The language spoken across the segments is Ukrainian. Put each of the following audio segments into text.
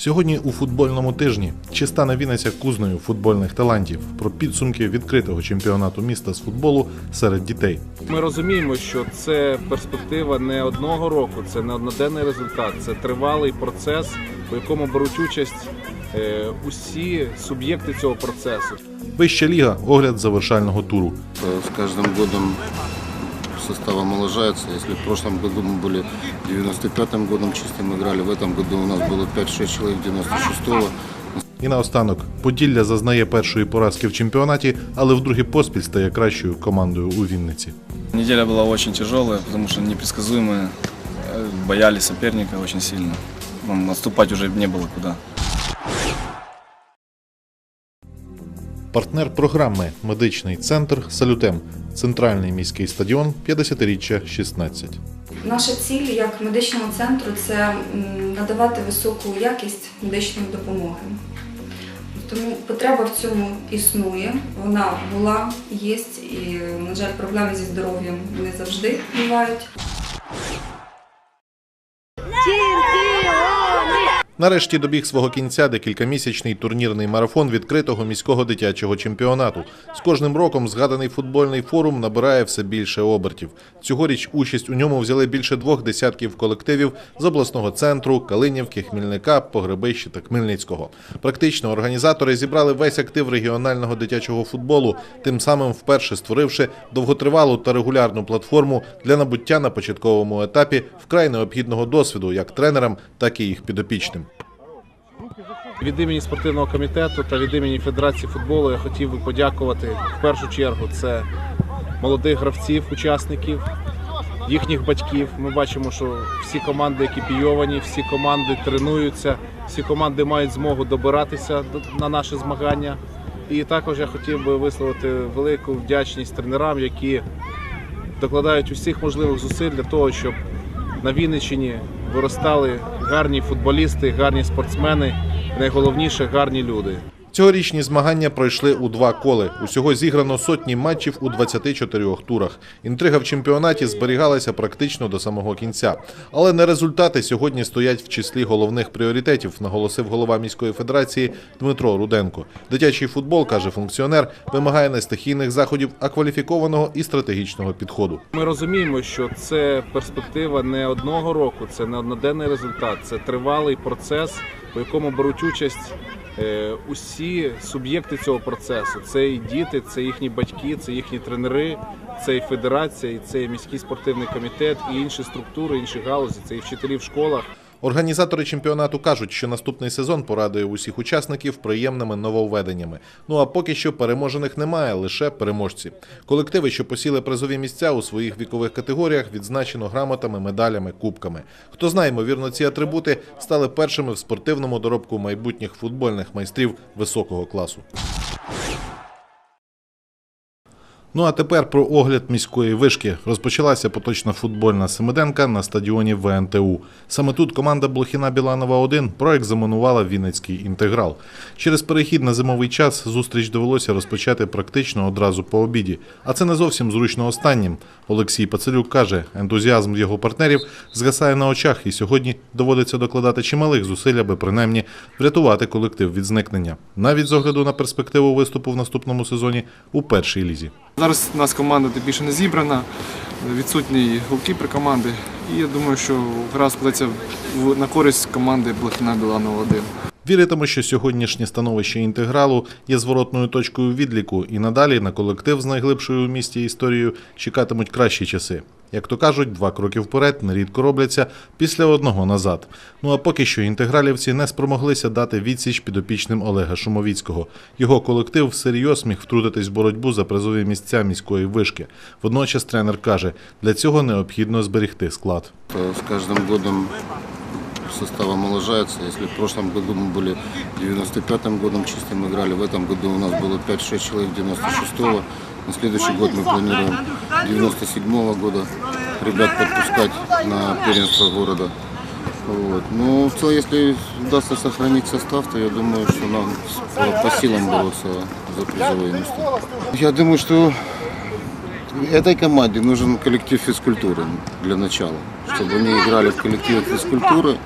Сьогодні у футбольному тижні чи стане Вінниця кузнею футбольних талантів про підсумки відкритого чемпіонату міста з футболу серед дітей. Ми розуміємо, що це перспектива не одного року, це не одноденний результат, це тривалий процес, у якому беруть участь е, усі суб'єкти цього процесу. Вища ліга огляд завершального туру. Э, С каждым годом состав омоложается. Если в прошлом году мы были 95-м годом чистым играли, в этом году у нас было 5-6 человек 96-го. І наостанок Поділля зазнає першої поразки в чемпіонаті, але вдруге поспіль стає кращою командою у Вінниці. Неделя была очень тяжелая, потому что непредсказуемая. Э, Боялись соперника очень сильно. Нам отступать уже не было куда. Партнер програми Медичний центр Салютем. Центральний міський стадіон 50-річчя 16. Наша ціль як медичного центру це надавати високу якість медичної допомоги. Тому потреба в цьому існує, вона була, є, і, на жаль, проблеми зі здоров'ям не завжди бувають. Нарешті добіг свого кінця декількамісячний турнірний марафон відкритого міського дитячого чемпіонату. З кожним роком згаданий футбольний форум набирає все більше обертів. Цьогоріч участь у ньому взяли більше двох десятків колективів з обласного центру, Калинівки, Хмільника, Погребища та Хмельницького. Практично організатори зібрали весь актив регіонального дитячого футболу, тим самим вперше створивши довготривалу та регулярну платформу для набуття на початковому етапі вкрай необхідного досвіду як тренерам, так і їх підопічним. Від імені спортивного комітету та від імені Федерації футболу я хотів би подякувати в першу чергу це молодих гравців, учасників, їхніх батьків. Ми бачимо, що всі команди екіпійовані, всі команди тренуються, всі команди мають змогу добиратися на наші змагання. І також я хотів би висловити велику вдячність тренерам, які докладають усіх можливих зусиль для того, щоб на Вінниччині виростали гарні футболісти, гарні спортсмени, найголовніше гарні люди. Цьогорічні змагання пройшли у два коли. Усього зіграно сотні матчів у 24 турах. Інтрига в чемпіонаті зберігалася практично до самого кінця. Але не результати сьогодні стоять в числі головних пріоритетів, наголосив голова міської федерації Дмитро Руденко. Дитячий футбол, каже функціонер, вимагає не стихійних заходів, а кваліфікованого і стратегічного підходу. Ми розуміємо, що це перспектива не одного року, це не одноденний результат, це тривалий процес, у якому беруть участь усі суб'єкти цього процесу. Це і діти, це їхні батьки, це їхні тренери, це і федерація, і це і міський спортивний комітет, і інші структури, інші галузі, це і вчителі в школах. Організатори чемпіонату кажуть, що наступний сезон порадує усіх учасників приємними нововведеннями. Ну а поки що переможених немає, лише переможці. Колективи, що посіли призові місця у своїх вікових категоріях, відзначено грамотами, медалями, кубками. Хто знає, ймовірно, ці атрибути стали першими в спортивному доробку майбутніх футбольних майстрів високого класу. Ну а тепер про огляд міської вишки. Розпочалася поточна футбольна семиденка на стадіоні ВНТУ. Саме тут команда Блохіна Біланова 1 проекзаменувала Вінницький інтеграл. Через перехід на зимовий час зустріч довелося розпочати практично одразу по обіді. А це не зовсім зручно останнім. Олексій Пацелюк каже, ентузіазм його партнерів згасає на очах, і сьогодні доводиться докладати чималих зусиль, аби принаймні врятувати колектив від зникнення. Навіть з огляду на перспективу виступу в наступному сезоні у першій лізі. Зараз у нас команда більше не зібрана, відсутній голкіпер команди. І я думаю, що гра складеться на користь команди Блохіна Біланова 1. Віритиму, що сьогоднішнє становище інтегралу є зворотною точкою відліку, і надалі на колектив з найглибшою у місті історією чекатимуть кращі часи. Як то кажуть, два кроки вперед нерідко робляться після одного назад. Ну а поки що інтегралівці не спромоглися дати відсіч підопічним Олега Шумовіцького. Його колектив всерйоз міг втрутитись в боротьбу за призові місця міської вишки. Водночас тренер каже, для цього необхідно зберегти склад. Э, С каждым годом состав омоложается. Если в прошлом году мы были 95-м годом чистым играли, в этом году у нас было 5-6 человек 96-го. На следующий год мы планируем 97-го года ребят подпускать на первенство города. Вот. Ну, в целом, если удастся сохранить состав, то я думаю, что нам по, по силам бороться за призовые места. Я думаю, что этой команде нужен коллектив физкультуры для начала, чтобы они играли в коллективе физкультуры,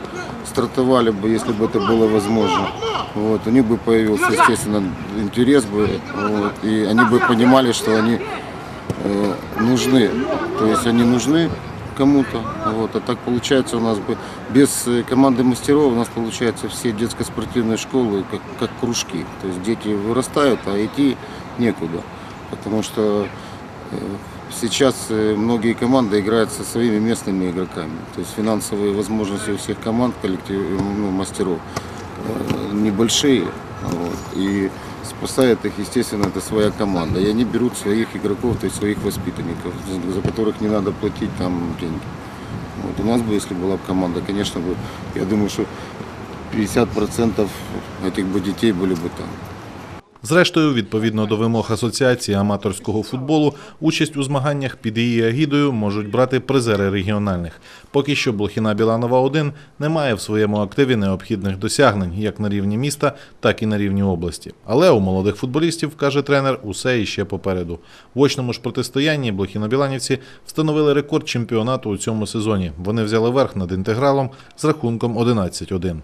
стартовали бы, если бы это было возможно. Вот, у них бы появился, естественно, интерес бы, вот, и они бы понимали, что они э, нужны. То есть они нужны кому-то. Вот, а так получается у нас бы без э, команды мастеров у нас получается все детско-спортивные школы как, как кружки. То есть дети вырастают, а идти некуда. Потому что э, сейчас э, многие команды играют со своими местными игроками. То есть финансовые возможности у всех команд, коллектив, ну, мастеров э, небольшие. Вот, и спасает их, естественно, это своя команда. И они берут своих игроков, то есть своих воспитанников, за которых не надо платить там деньги. Вот у нас бы, если была бы команда, конечно бы, я думаю, что 50% этих бы детей были бы там. Зрештою, відповідно до вимог Асоціації аматорського футболу, участь у змаганнях під її агідою можуть брати призери регіональних. Поки що Блохіна Біланова 1 не має в своєму активі необхідних досягнень як на рівні міста, так і на рівні області. Але у молодих футболістів, каже тренер, усе іще попереду. В очному ж протистоянні Блохіно-Біланівці встановили рекорд чемпіонату у цьому сезоні. Вони взяли верх над інтегралом з рахунком 11-1.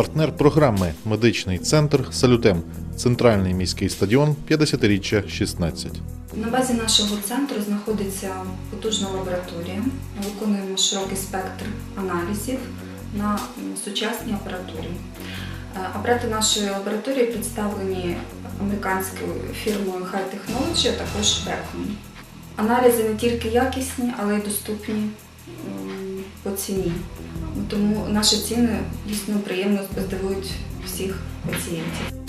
Партнер програми Медичний центр Салютем. Центральний міський стадіон 50-річчя 16. На базі нашого центру знаходиться потужна лабораторія. Ми виконуємо широкий спектр аналізів на сучасній апаратурі. Е, Апарати нашої лабораторії представлені американською фірмою High Technology, а також Beckman. Аналізи не тільки якісні, але й доступні по ціні. Тому наші ціни дійсно приємно здивують всіх пацієнтів.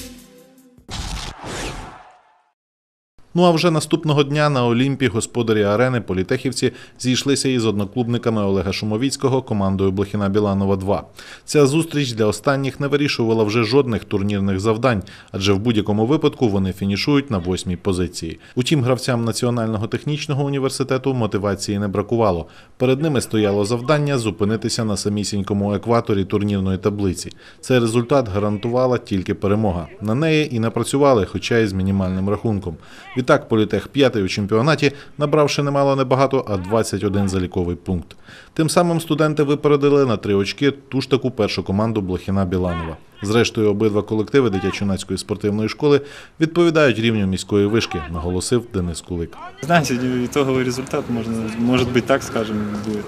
Ну а вже наступного дня на Олімпі господарі арени політехівці зійшлися із одноклубниками Олега Шумовіцького командою Блохіна Біланова 2. Ця зустріч для останніх не вирішувала вже жодних турнірних завдань, адже в будь-якому випадку вони фінішують на восьмій позиції. Утім, гравцям Національного технічного університету мотивації не бракувало. Перед ними стояло завдання зупинитися на самісінькому екваторі турнірної таблиці. Цей результат гарантувала тільки перемога. На неї і напрацювали, хоча й з мінімальним рахунком. Відтак політех п'ятий у чемпіонаті, набравши немало небагато, а 21 заліковий пункт. Тим самим студенти випередили на три очки ту ж таку першу команду Блохіна Біланова. Зрештою, обидва колективи дитячо-юнацької спортивної школи відповідають рівню міської вишки, наголосив Денис Кулик. Знаете, итоговый результат, можно, может быть, так скажем, будет.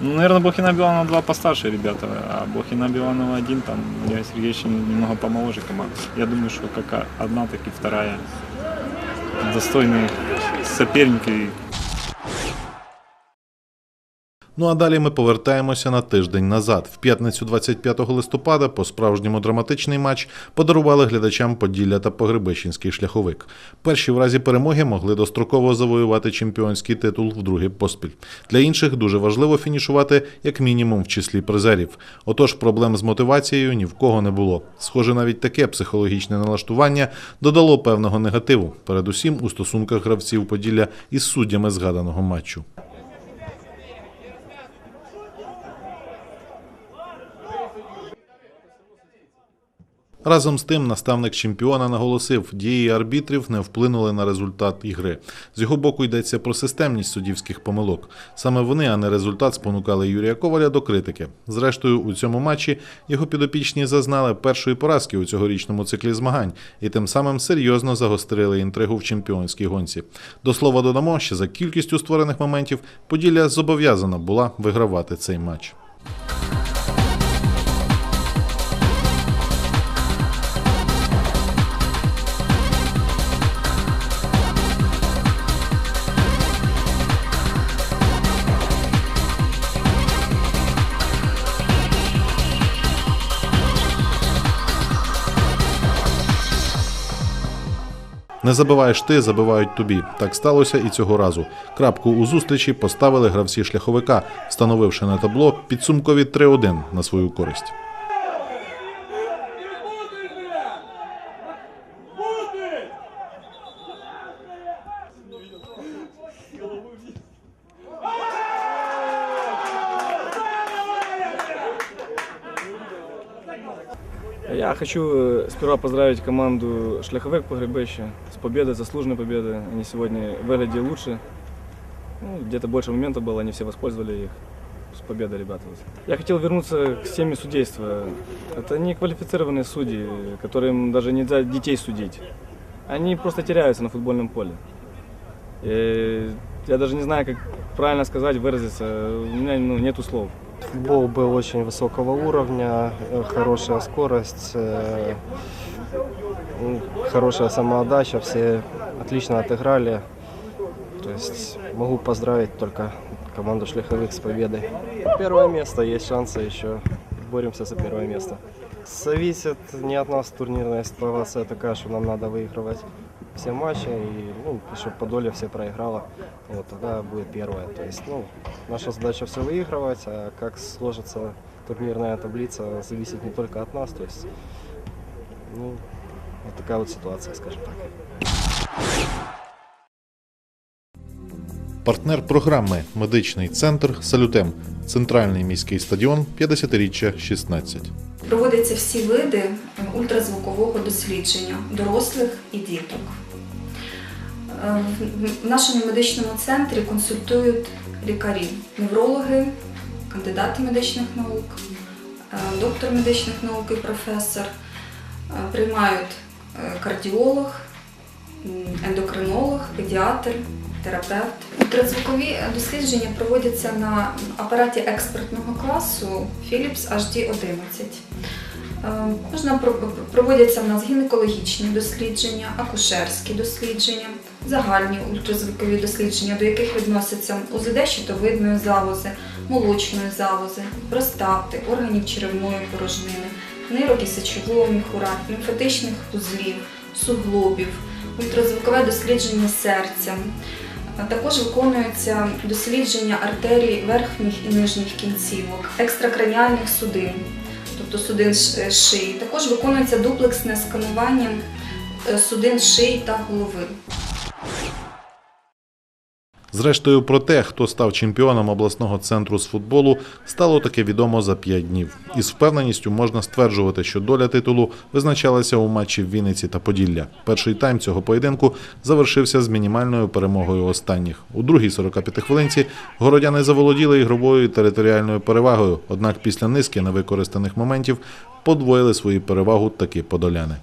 Ну, наверное, Блохина Биланова 2 постарше ребята, а Блохина Биланова 1, там, Илья Сергеевич немного помоложе команда. Я думаю, что как одна, так и вторая достойные соперники. Ну а далі ми повертаємося на тиждень назад. В п'ятницю 25 листопада по справжньому драматичний матч подарували глядачам Поділля та Погребищенський шляховик. Перші в разі перемоги могли достроково завоювати чемпіонський титул вдруге поспіль. Для інших дуже важливо фінішувати як мінімум в числі призерів. Отож, проблем з мотивацією ні в кого не було. Схоже, навіть таке психологічне налаштування додало певного негативу, передусім у стосунках гравців Поділля із суддями згаданого матчу. Разом з тим, наставник чемпіона наголосив, дії арбітрів не вплинули на результат ігри. З його боку йдеться про системність суддівських помилок. Саме вони, а не результат, спонукали Юрія Коваля до критики. Зрештою, у цьому матчі його підопічні зазнали першої поразки у цьогорічному циклі змагань і тим самим серйозно загострили інтригу в чемпіонській гонці. До слова додамо, що за кількістю створених моментів Поділля зобов'язана була вигравати цей матч. Не забиваєш ти, забивають тобі. Так сталося і цього разу. Крапку у зустрічі поставили гравці шляховика, встановивши на табло підсумкові 3-1 на свою користь. Я хочу э, сперва поздравить команду Шляховик Погребище с победой, заслуженной победой. Они сегодня выглядели лучше. Ну, где-то больше моментов было, они все воспользовали их. С победой, ребята. Я хотел вернуться к теме судейства. Это не квалифицированные судьи, которым даже нельзя детей судить. Они просто теряются на футбольном поле. И я даже не знаю, как правильно сказать, выразиться. У меня ну, нету слов. Футбол был очень высокого уровня, э, хорошая скорость, э, м, хорошая самоотдача, все отлично отыграли. То есть могу поздравить только команду Шлиховых с победой. Первое место, есть шансы еще, боремся за первое место. Зависит не от нас турнирная ситуация такая, что нам надо выигрывать все матчи, и ну, чтобы Подолье все проиграло, вот тогда будет первое. То есть, ну, наша задача все выигрывать, а как сложится турнирная таблица, зависит не только от нас. То есть, ну, вот такая вот ситуация, скажем так. Партнер програми Медичний центр Салютем. Центральний міський стадіон 50-річчя 16. Проводяться всі види е, ультразвукового дослідження дорослих і діток. Е, В нашому медичному центрі консультують лікарі, неврологи, кандидати медичних наук, е, доктор медичних наук і професор. Е, Приймають е, кардіолог, ендокринолог, педіатр, терапевт. Ультразвукові дослідження проводяться на апараті експертного класу Philips HD11. Е, Можна проводяться в нас гінекологічні дослідження, акушерські дослідження, загальні ультразвукові дослідження, до яких відносяться УЗД щитовидної залози, молочної залози, простати, органів черевної порожнини, нирок сечового міхура, лімфатичних вузлів, суглобів, ультразвукове дослідження серця. Також виконуються дослідження артерій верхніх і нижніх кінцівок, екстракраніальних судин, тобто судин шиї. Також виконується дуплексне сканування е, судин шиї та голови. Зрештою, про те, хто став чемпіоном обласного центру з футболу, стало таке відомо за 5 днів. Із впевненістю можна стверджувати, що доля титулу визначалася у матчі в Вінниці та Поділля. Перший тайм цього поєдинку завершився з мінімальною перемогою останніх. У другій 45 хвилинці городяни заволоділи ігровою територіальною перевагою. Однак після низки невикористаних моментів подвоїли свою перевагу таки подоляни.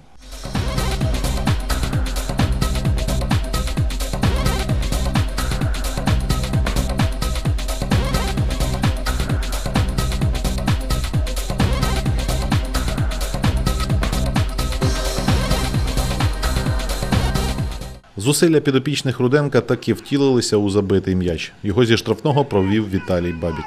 Зусилля підопічних Руденка таки втілилися у забитий м'яч. Його зі штрафного провів Віталій Бабік.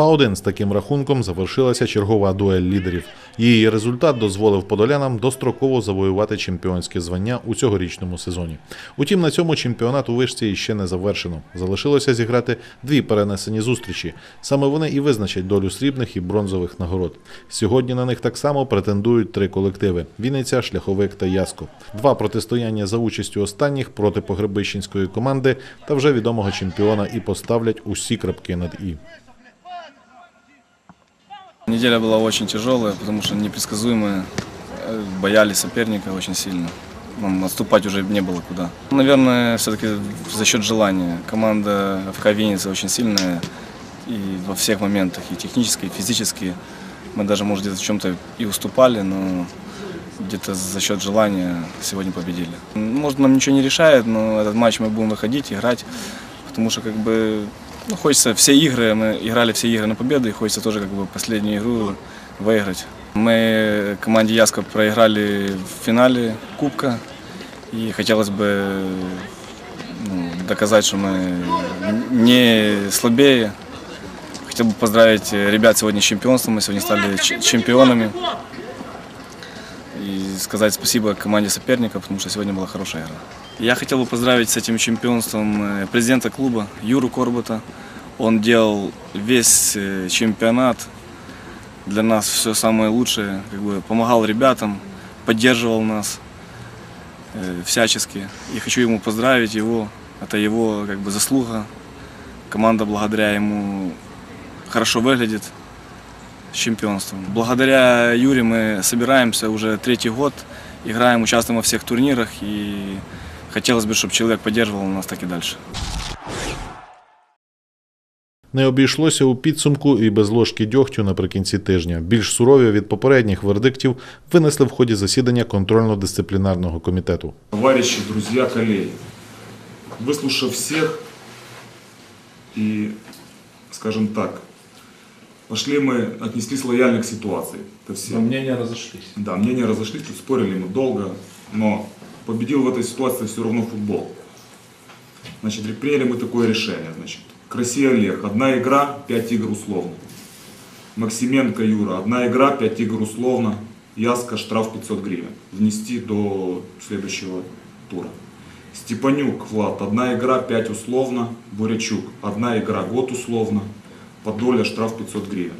Два-один з таким рахунком завершилася чергова дуель лідерів. Її результат дозволив подолянам достроково завоювати чемпіонське звання у цьогорічному сезоні. Утім, на цьому чемпіонат у вишці ще не завершено. Залишилося зіграти дві перенесені зустрічі. Саме вони і визначать долю срібних і бронзових нагород. Сьогодні на них так само претендують три колективи: Вінниця, Шляховик та Яско. Два протистояння за участю останніх проти погребищенської команди та вже відомого чемпіона і поставлять усі крапки над і. Неделя была очень тяжелая, потому что непредсказуемая. Э, Боялись соперника очень сильно. Нам отступать уже не было куда. Наверное, все-таки за счет желания. Команда ФК Винница очень сильная и во всех моментах, и технически, и физически. Мы даже, может, где-то в чем-то и уступали, но где-то за счет желания сегодня победили. Может, нам ничего не решает, но этот матч мы будем выходить, играть, потому что как бы ну, хочется все игры, мы играли все игры на победу, и хочется тоже как бы последнюю игру выиграть. Мы команде Яска проиграли в финале Кубка, И хотелось бы ну, доказать, что мы не слабее. Хотел бы поздравить ребят сегодня с чемпионством. Мы сегодня стали ч- чемпионами. Сказать спасибо команде соперника, потому что сегодня была хорошая игра. Я хотел бы поздравить с этим чемпионством э, президента клуба Юру Корбута. Он делал весь э, чемпионат для нас все самое лучшее, как бы помогал ребятам, поддерживал нас э, всячески. И хочу ему поздравить его. Это его как бы заслуга. Команда благодаря ему хорошо выглядит с чемпионством. Благодаря Юре мы собираемся уже третий год, играем, участвуем во всех турнирах и хотелось бы, чтобы человек поддерживал нас так и дальше. Не обійшлося у підсумку і без ложки дьогтю наприкінці тижня. Більш сурові від попередніх вердиктів винесли в ході засідання контрольно-дисциплінарного комітету. товарищи, друзья, коллеги, выслушав всех и, скажем так, пошли мы, отнеслись лояльно к ситуации, ко всем. мнення розійшлися. Да, мнения разошлись, тут спорили мы долго, но победил в этой ситуации все равно футбол. Значит, приняли мы такое решение, значит. Краси Олег, одна игра, пять игр условно. Максименко Юра, одна игра, пять игр условно. Яска, штраф 500 гривен. Внести до следующего тура. Степанюк, Влад, одна игра, 5 условно. Бурячук, одна игра, год условно. Подоля, штраф 500 гривен.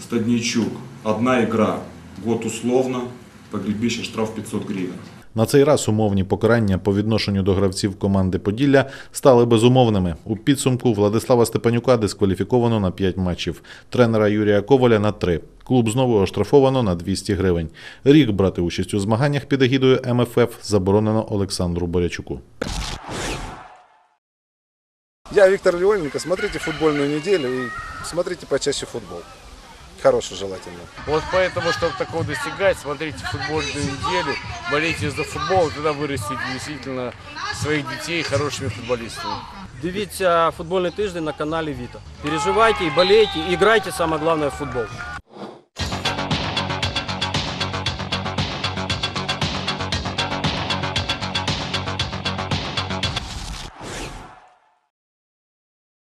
Стадничук, одна игра, год условно. Погребище, штраф 500 гривен. На цей раз умовні покарання по відношенню до гравців команди Поділля стали безумовними. У підсумку Владислава Степанюка дискваліфіковано на 5 матчів, тренера Юрія Коваля на 3. Клуб знову оштрафовано на 200 гривень. Рік брати участь у змаганнях під егідою МФФ заборонено Олександру Борячуку. Я Виктор Леоненко. Смотрите футбольную неделю и смотрите почаще футбол. Хороший желательно. Вот поэтому, чтобы такого достигать, смотрите футбольную неделю, болейте за футбол, тогда вырастите действительно своих детей хорошими футболистами. Дивіться футбольний тиждень на каналі Віта. Переживайте і болейте, і грайте, саме головне, в футбол.